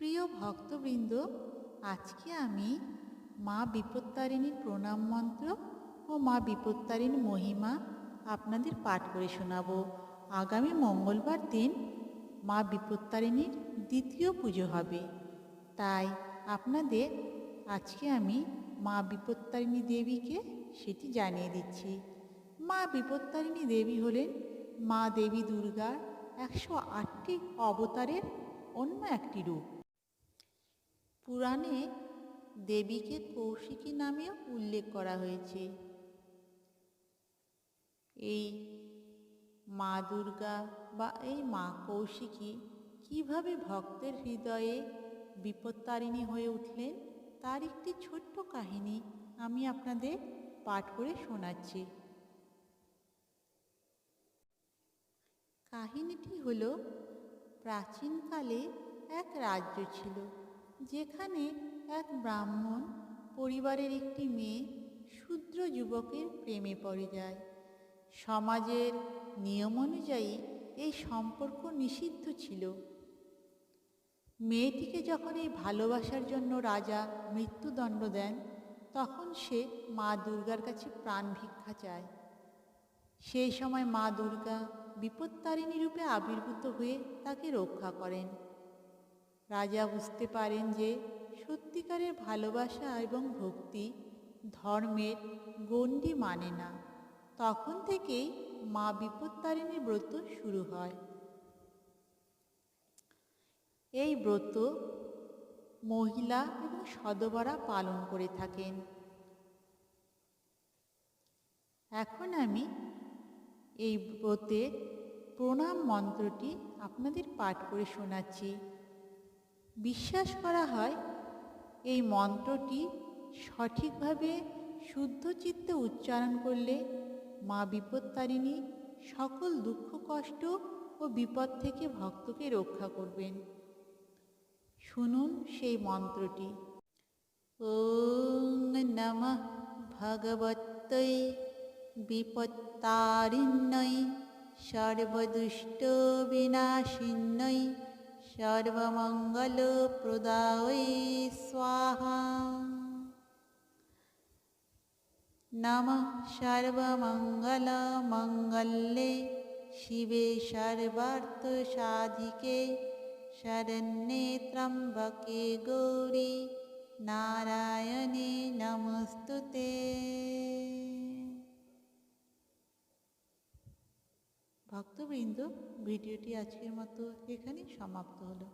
প্রিয় ভক্তবৃন্দ, আজকে আমি মা বিপত্তারিণীর প্রণাম মন্ত্র ও মা বিপত্তারিণী মহিমা আপনাদের পাঠ করে শোনাবো। আগামী মঙ্গলবার দিন মা বিপত্তারিণীর দ্বিতীয় পুজো হবে। তাই আপনাদের আজকে আমি মা বিপত্তারিণী দেবীকে সেটি জানিয়ে দিচ্ছি। মা বিপত্তারিণী দেবী হলেন মা দেবী দুর্গার একশো আটটি অবতারের অন্য একটি রূপ। পুরাণে দেবীকে কৌশিকী নামেও উল্লেখ করা হয়েছে। এই মা দুর্গা বা এই মা কৌশিকী কীভাবে ভক্তের হৃদয়ে বিপত্তারিণী হয়ে উঠলেন, তার একটি ছোট্ট কাহিনী আমি আপনাদের পাঠ করে শোনাচ্ছি। কাহিনীটি হল, প্রাচীনকালে এক রাজ্য ছিল। যেখানে এক ব্রাহ্মণ পরিবারের একটি মেয়ে শূদ্র যুবকের প্রেমে পড়ে যায়। সমাজের নিয়ম অনুযায়ী এই সম্পর্ক নিষিদ্ধ ছিল। মেয়েটিকে যখন এই ভালোবাসার জন্য রাজা মৃত্যুদণ্ড দেন, তখন সে মা দুর্গার কাছে প্রাণ ভিক্ষা চায়। সেই সময় মা দুর্গা বিপত্তারিণী রূপে আবির্ভূত হয়ে তাকে রক্ষা করেন। রাজা বুঝতে পারেন যে সত্যিকারের ভালোবাসা এবং ভক্তি ধর্মের গণ্ডি মানে না। তখন থেকেই মা বিপত্তারিণী ব্রত শুরু হয়। এই ব্রত মহিলা এবং সদবরা পালন করে থাকেন। এখন আমি এই ব্রতের প্রণাম মন্ত্রটি আপনাদের পাঠ করে শোনাচ্ছি। বিশ্বাস করা হয়, এই মন্ত্রটি সঠিকভাবে শুদ্ধ চিত্তে উচ্চারণ করলে মা বিপত্তারিণী সকল দুঃখ, কষ্ট ও বিপদ থেকে ভক্তকে রক্ষা করবেন। শুনুন সেই মন্ত্রটি। ওং নমঃ ভগবতৈ বিপত্তারিণ্যৈ সর্বদুষ্ট বিনাশিন্যৈ सर्वमङ्गलप्रदायै स्वाहा। नमः सर्वमङ्गलमङ्गले शिवे सर्वार्थसाधिके शरण्ये गौरी नारायणे नमस्तु ते भक्तों ভক্তবৃন্দ ভিডিওটি আজকের মতো এখানেই সমাপ্ত হলো।